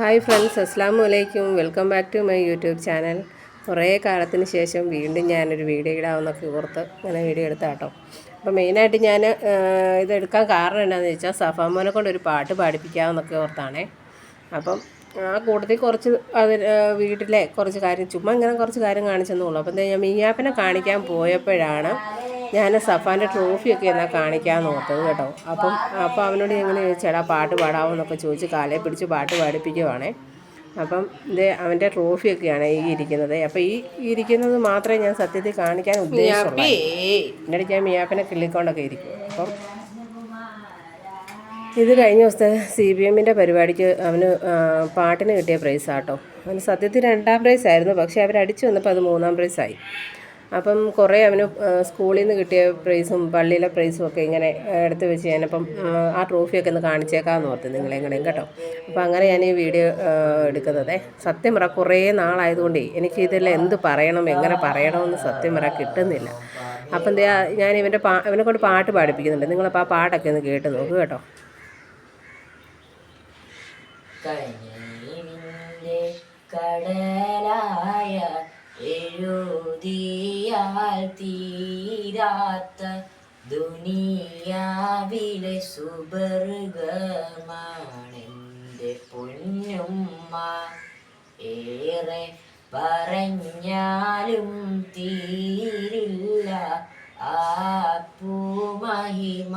Hi friends അസ്സാം വലൈക്കും welcome back to my YouTube channel. കുറേ കാലത്തിന് ശേഷം വീണ്ടും ഞാനൊരു വീഡിയോ ഇടാമെന്നൊക്കെ ഓർത്ത് ഇങ്ങനെ വീഡിയോ എടുത്ത കേട്ടോ അപ്പോൾ മെയിനായിട്ട് ഞാൻ ഇതെടുക്കാൻ കാരണം എന്താണെന്ന് വെച്ചാൽ സഫാമോനെ കൊണ്ട് ഒരു പാട്ട് പാടിപ്പിക്കാമെന്നൊക്കെ ഓർത്താണേ. അപ്പം ആ കൂട്ടത്തിൽ കുറച്ച് അത് വീട്ടിലെ കുറച്ച് കാര്യം ചുമ്മാ ഇങ്ങനെ കുറച്ച് കാര്യം കാണിച്ചെന്നുള്ളൂ അപ്പം ഞാൻ മീയാപ്പനെ കാണിക്കാൻ പോയപ്പോഴാണ് ഞാൻ സഫാന്റെ ട്രോഫിയൊക്കെ എന്നാൽ കാണിക്കാൻ നോക്കുന്നത് കേട്ടോ. അപ്പം അപ്പോൾ അവനോട് എങ്ങനെ ചേട്ടാ പാട്ട് പാടാമോ എന്നൊക്കെ ചോദിച്ച് കാലെ പിടിച്ച് പാട്ട് പാടിപ്പിക്കുവാണേ. അപ്പം ഇത് അവന്റെ ട്രോഫിയൊക്കെയാണ് ഈ ഇരിക്കുന്നത്. അപ്പം ഈ ഇരിക്കുന്നത് മാത്രമേ ഞാൻ സത്യത്തിൽ കാണിക്കാൻ ഉദ്ദേശിച്ചുള്ളൂ. എന്നിട്ട് ഞാൻ മിയാപ്പിനെ കിള്ളിക്കൊണ്ടൊക്കെ ഇരിക്കും. അപ്പം ഇത് കഴിഞ്ഞ ദിവസത്തെ സി ബി എമ്മിന്റെ പരിപാടിക്ക് അവന് പാട്ടിന് കിട്ടിയ പ്രൈസാട്ടോ അവന് സത്യത്തിൽ രണ്ടാം പ്രൈസ് ആയിരുന്നു പക്ഷേ അവർ അടിച്ചു വന്നപ്പോൾ അത് മൂന്നാം പ്രൈസായി. അപ്പം കുറേ അവന് സ്കൂളിൽ നിന്ന് കിട്ടിയ പ്രൈസും പള്ളിയിലെ പ്രൈസും ഒക്കെ ഇങ്ങനെ എടുത്ത് വെച്ച് ഞാനപ്പം ആ, ട്രോഫിയൊക്കെ ഒന്ന് കാണിച്ചേക്കാമെന്ന് ഓർത്ത് നിങ്ങളെങ്ങനെയും കേട്ടോ. അപ്പോൾ അങ്ങനെ ഞാൻ ഈ വീഡിയോ എടുക്കുന്നത്. സത്യം പറ കുറേ നാളായതുകൊണ്ടേ എനിക്ക് ഇതെല്ലാം എന്ത് പറയണം എങ്ങനെ പറയണമെന്ന് സത്യം പറ കിട്ടുന്നില്ല. അപ്പം എന്താ ഞാൻ ഇവന്റെ പാ ഇവനെ കൊണ്ട് പാട്ട് പാടിപ്പിക്കുന്നുണ്ട്. നിങ്ങളപ്പോൾ ആ പാട്ടൊക്കെ ഒന്ന് കേട്ട് നോക്കൂ കേട്ടോ. കടലായ എഴുതിയാൽ തീരാത്ത ദുനിയാവിലെ സുബർഗമാണെന്റെ പൊന്നുമ്മ. ഏറെ പറഞ്ഞാലും തീരില്ല ആ പൂമഹിമ.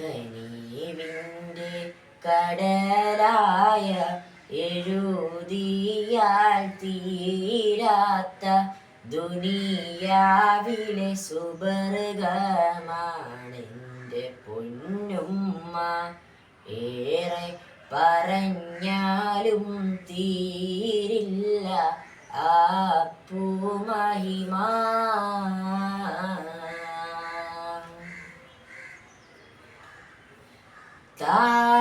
കനീവിന്റെ കടലായ എഴുതിയാൽ തീരാത്ത ദുനിയാവിലെ സുബർഗമാണെന്റെ പൊന്നുമ്മ. ഏറെ പറഞ്ഞാലും തീരില്ല ആ പൂമഹിമ. താരാട്ടു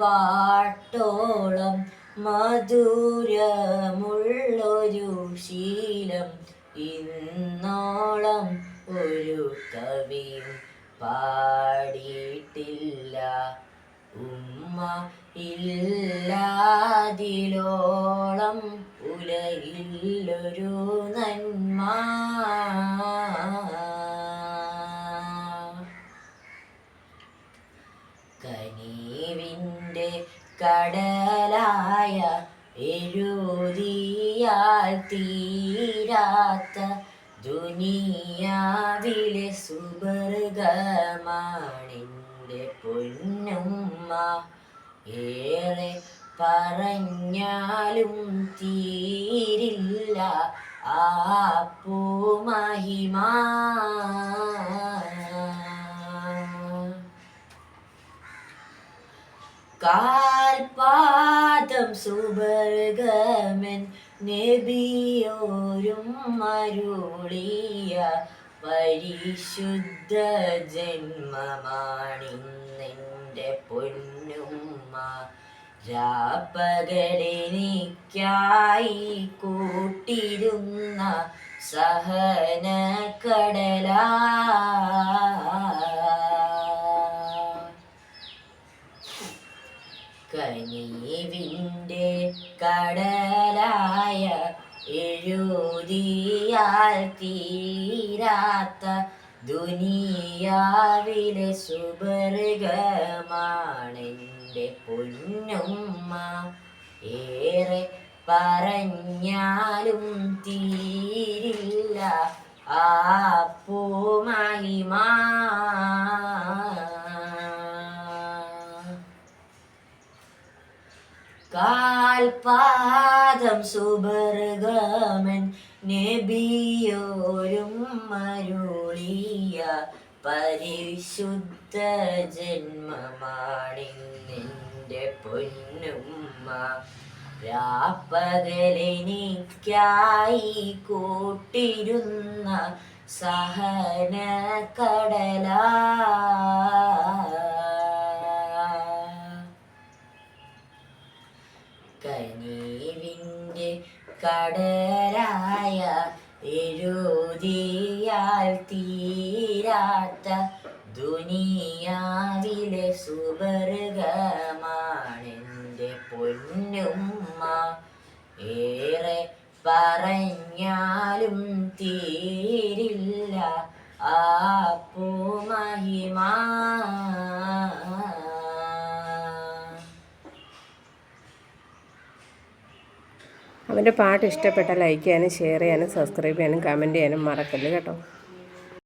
പാട്ടോളം മധുരമുള്ളൊരു ശീലം. ഇന്നോളം ഒരു കവിയും പാടിയിട്ടില്ല. ഉമ്മ ഇല്ലാതിലോളം ഉലയില്ലൊരു നന്മ. കടലായ എഴുതിയാൽ തീരാത്ത ദുനിയാവിലെ സുബർഗമാണെന്റെ പൊന്നുമ്മ. ഏറെ പറഞ്ഞാലും തീരില്ല ആ പൂമഹിമ കാൽപാദം സുബർഗമൻ നബിയോരും മരുളിയ പരിശുദ്ധ ജന്മമാണിന്നെന്റെ പൊന്നുമ്മ. രാപ്പകലെനിക്കായി കൂട്ടിരുന്ന സഹന കടലാ കനീവിന്റെ കടലായ എഴുതിയാൽ തീരാത്ത ദുനിയാവിലെ സുബർഗമാണെന്റെ പൊന്നുമ്മ. ഏറെ പറഞ്ഞാലും തീരില്ല ആ പൂമഹിമ. കാൽപാദം സുബർഗമൻ നബിയോരും മരുളിയ പരിശുദ്ധ ജന്മമാണിന്നെന്റെ പൊന്നുമ്മ. രാപ്പകലെനിക്കായി കൂട്ടിരുന്ന സഹന കടലാ കനീവിന്റെ കടലായ എഴുതിയാൽ തീരാത്ത ദുനിയാവിലെ സുവർഗമാണെന്റെ പൊന്നുമ്മ. ഏറെ പറഞ്ഞാലും തീരില്ല ആ പൂമഹിമ. അവന്റെ പാട്ട് ഇഷ്ടപ്പെട്ടാൽ ലൈക്ക് ചെയ്യാനും ഷെയർ ചെയ്യാനും സബ്സ്ക്രൈബ് ചെയ്യാനും കമന്റ് ചെയ്യാനും മറക്കല്ല് കേട്ടോ.